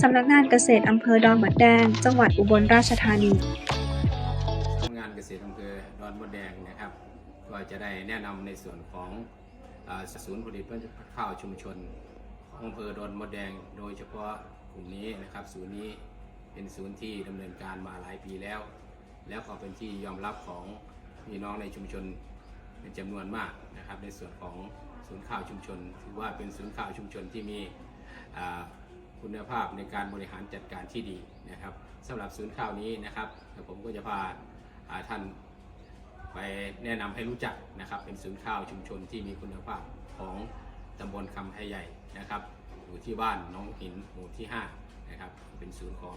สำนักงานเกษตรอำเภอดอนมดแดง จังหวัดอุบลราชธานีทำงานเกษตรอำเภอดอนมดแดงนะครับ ก็จะได้แนะนำในส่วนของศูนย์ผลิตพันธุ์ข้าวชุมชนของอำเภอดอนมดแดง โดยเฉพาะกลุ่มนี้นะครับศูนย์นี้เป็นศูนย์ที่ดำเนินการมาหลายปีแล้ว แล้วก็เป็นที่ยอมรับของพี่น้องในชุมชนเป็นจำนวนมากนะครับ ในส่วนของศูนย์ข้าวชุมชน ถือว่าเป็นศูนย์ข้าวชุมชนที่มี คุณภาพในการบริหารจัดการที่ดีนะครับสำหรับศูนย์ข้าวนี้นะครับผมก็จะพาาท่านไปแนะนำให้รู้จักนะครับ เป็นศูนย์ข้าวชุมชนที่มีคุณภาพของตำบลคำไฮใหญ่นะครับ อยู่ที่บ้านน้องหินหมู่ที่5นะครับเป็นศูนย์ของ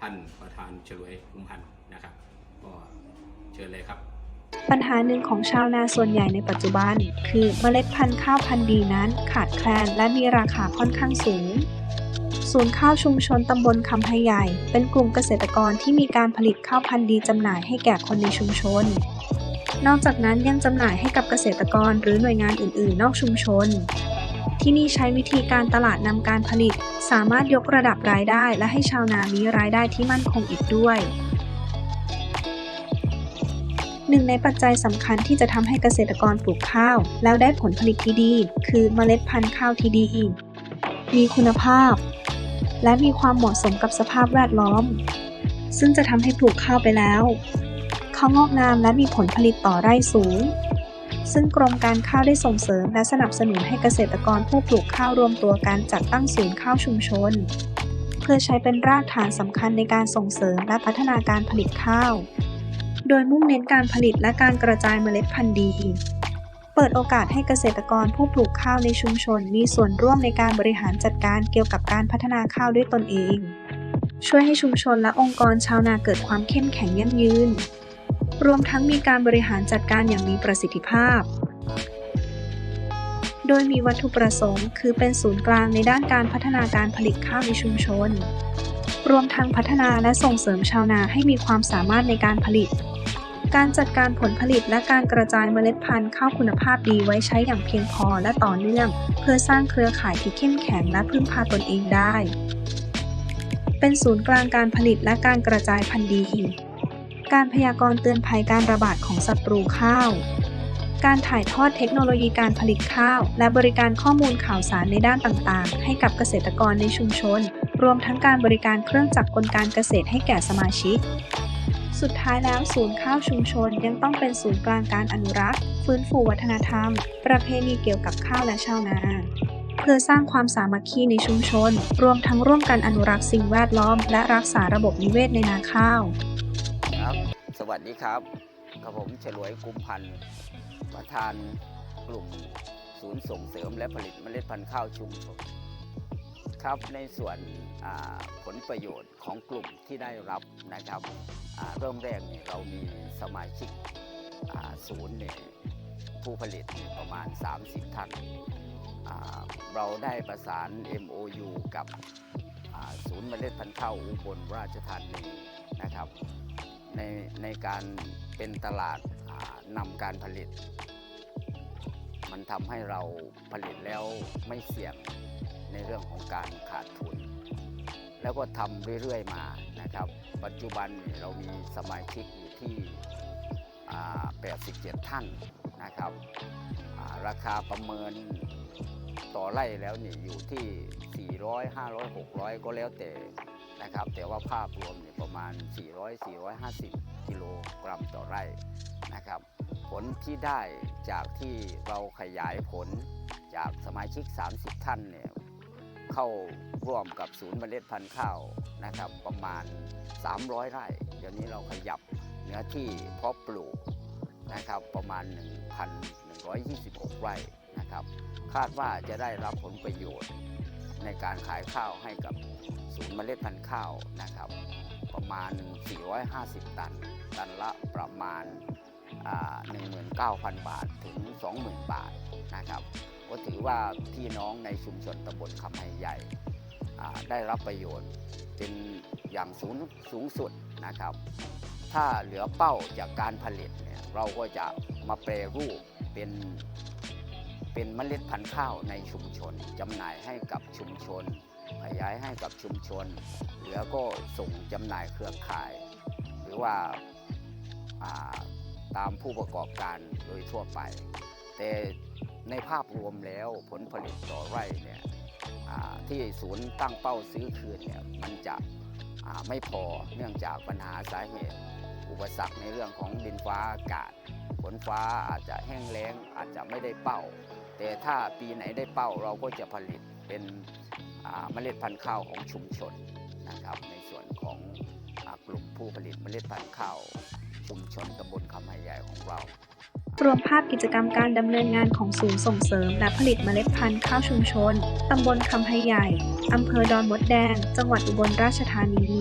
ท่านประธานฉลวยกุมพันธ์นะครับ ก็เชิญเลยครับปัญหาหนึ่งของชาวนาส่วนใหญ่ในปัจจุบัน คือเมล็ดพันธุ์ข้าวพันธุ์ดีนั้นขาดแคลนและมีราคาค่อนข้างสูง ศูนย์ข้าวชุมชนตำบลคำไฮใหญ่ เป็นกลุ่มเกษตรกรที่มีการผลิตข้าวพันธุ์ดีจำหน่ายให้แก่คนในชุมชน นอกจากนั้นยังจำหน่ายให้กับเกษตรกรหรือหน่วยงานอื่น ๆ นอกชุมชน ที่นี่ใช้วิธีการตลาดนำการผลิต สามารถยกระดับรายได้ และให้ชาวนามีรายได้ที่มั่นคงอีกด้วยหนึ่งในปัจจัยสำคัญที่จะทำให้เกษตรกรปลูกข้าว แล้วได้ผลผลิตที่ดี คือเมล็ดพันธุ์ข้าวที่ดี มีคุณภาพ และมีความเหมาะสมกับสภาพแวดล้อม ซึ่งจะทำให้ปลูกข้าวไปแล้วข้าวงอกงามและมีผลผลิตต่อไร่สูง ซึ่งกรมการข้าวได้ส่งเสริมและสนับสนุนให้เกษตรกรผู้ปลูกข้าวรวมตัวกันจัดตั้งศูนย์ข้าวชุมชน เพื่อใช้เป็นรากฐานสำคัญในการส่งเสริมและพัฒนาการผลิตข้าว โดยมุ่งเน้นการผลิตและการกระจายเมล็ดพันธุ์ดี เปิดโอกาสให้เกษตรกรผู้ปลูกข้าวในชุมชน มีส่วนร่วมในการบริหารจัดการเกี่ยวกับการพัฒนาข้าวด้วยตนเอง ช่วยให้ชุมชนและองค์กรชาวนาเกิดความเข้มแข็งยั่งยืน รวมทั้งมีการบริหารจัดการอย่างมีประสิทธิภาพ โดยมีวัตถุประสงค์ คือเป็นศูนย์กลางในด้านการพัฒนาการผลิตข้าวในชุมชน รวมทั้งพัฒนาและส่งเสริมชาวนาให้มีความสามารถในการผลิต การจัดการผลผลิตและการกระจายเมล็ดพันธุ์ข้าวคุณภาพดีไว้ใช้อย่างเพียงพอและต่อเนื่อง เพื่อสร้างเครือข่ายที่เข้มแข็งและพึ่งพาตนเองได้ เป็นศูนย์กลางการผลิตและการกระจายพันธุ์ดี การพยากรณ์เตือนภัยการระบาดของศัตรูข้าว การถ่ายทอดเทคโนโลยีการผลิตข้าว และบริการข้อมูลข่าวสารในด้านต่างๆ ให้กับเกษตรกรในชุมชน รวมทั้งการบริการเครื่องจักรกลการเกษตรให้แก่สมาชิก สุดท้ายแล้วศูนย์ข้าวชุมชนยังต้องเป็นศูนย์กลางการอนุรักษ์ ฟื้นฟูวัฒนธรรม ประเพณีเกี่ยวกับข้าวและชาวนาเพื่อสร้างความสามัคคีในชุมชน รวมทั้งร่วมกันอนุรักษ์สิ่งแวดล้อม และรักษาระบบนิเวศในนาข้าว ครับ สวัสดีครับกับผมฉลวยกุมพันธ์ประธานกลุ่มศูนย์ส่งเสริมและผลิตเมล็ดพันธุ์ข้าวชุมชนครับในส่วนผลประโยชน์ของกลุ่มที่ได้รับนะครับ เริ่มแรกเนี่ยเรามีสมาชิกศูนย์เนี่ยผู้ผลิตประมาณ 30 ท่าน เราได้ประสาน MOU กับศูนย์เมล็ดพันธุ์ข้าวอุบลราชธานีนะครับในในการเป็นตลาดนำการผลิต มันทำให้เราผลิตแล้วไม่เสี่ยงในเรื่องของการขาดทุน แล้วก็ทำเรื่อยๆมานะครับ ปัจจุบันเรามีสมาชิกอยู่ที่ 87 ท่านนะครับ ราคาประเมินต่อไร่แล้วนี่อยู่ที่ 400 500 600 ก็แล้วแต่นะครับ แต่ว่าภาพรวมเนี่ยประมาณ 400 450 กิโลกรัมต่อไร่นะครับ ผลที่ได้จากที่เราขยายผลจากสมาชิก 30 ท่านเนี่ย เข้าร่วมกับศูนย์เมล็ดพันธุ์ข้าวนะครับ ประมาณ 300 ไร่ เดี๋ยวนี้เราขยับเนื้อที่เพาะปลูกนะครับประมาณ 1,126 ไร่นะครับ คาดว่าจะได้รับผลประโยชน์ในการขายข้าวให้กับศูนย์เมล็ดพันธุ์ข้าวนะครับ ประมาณ 450 ตัน ตันละประมาณอ่า19,000 บาทถึง 20,000 บาทนะครับ ก็ถือว่าพี่น้องในชุมชนตำบลคำไฮใหญ่ได้รับประโยชน์เป็นอย่างสูงสูงสุดนะครับ ถ้าเหลือเป้าจากการผลิตเนี่ยเราก็จะมาแปรรูปเป็นเป็นเมล็ดพันธุ์ข้าวในชุมชนจำหน่ายให้กับชุมชน ขยายให้กับชุมชน เหลือก็ส่งจำหน่ายเครือข่าย หรือว่าอ่าตามผู้ประกอบการโดยทั่วไป แต่ ในภาพรวมแล้วผลผลิตต่อไร่เนี่ยที่ศูนย์ตั้งเป้าซื้อคืนเนี่ยมันจะไม่พอเนื่องจากปัญหาสาเหตุ อุปสรรคในเรื่องของดินฟ้าอากาศฝนฟ้าอาจจะแห้งแล้งอาจจะไม่ได้เป้า แต่ถ้าปีไหนได้เป้าเราก็จะผลิตเป็นเมล็ดพันธุ์ข้าวของชุมชนนะครับในส่วนของอกลุ่มผู้ผลิตเมล็ดพันธุ์ข้าว ชุมชนตำบลคำไฮใหญ่ของเรา รวมภาพกิจกรรมการดำเนินงานของศูนย์ส่งเสริม และผลิตเมล็ดพันธุ์ข้าวชุมชน ตำบลคำไฮใหญ่ อำเภอดอนมดแดง จังหวัดอุบลราชธานี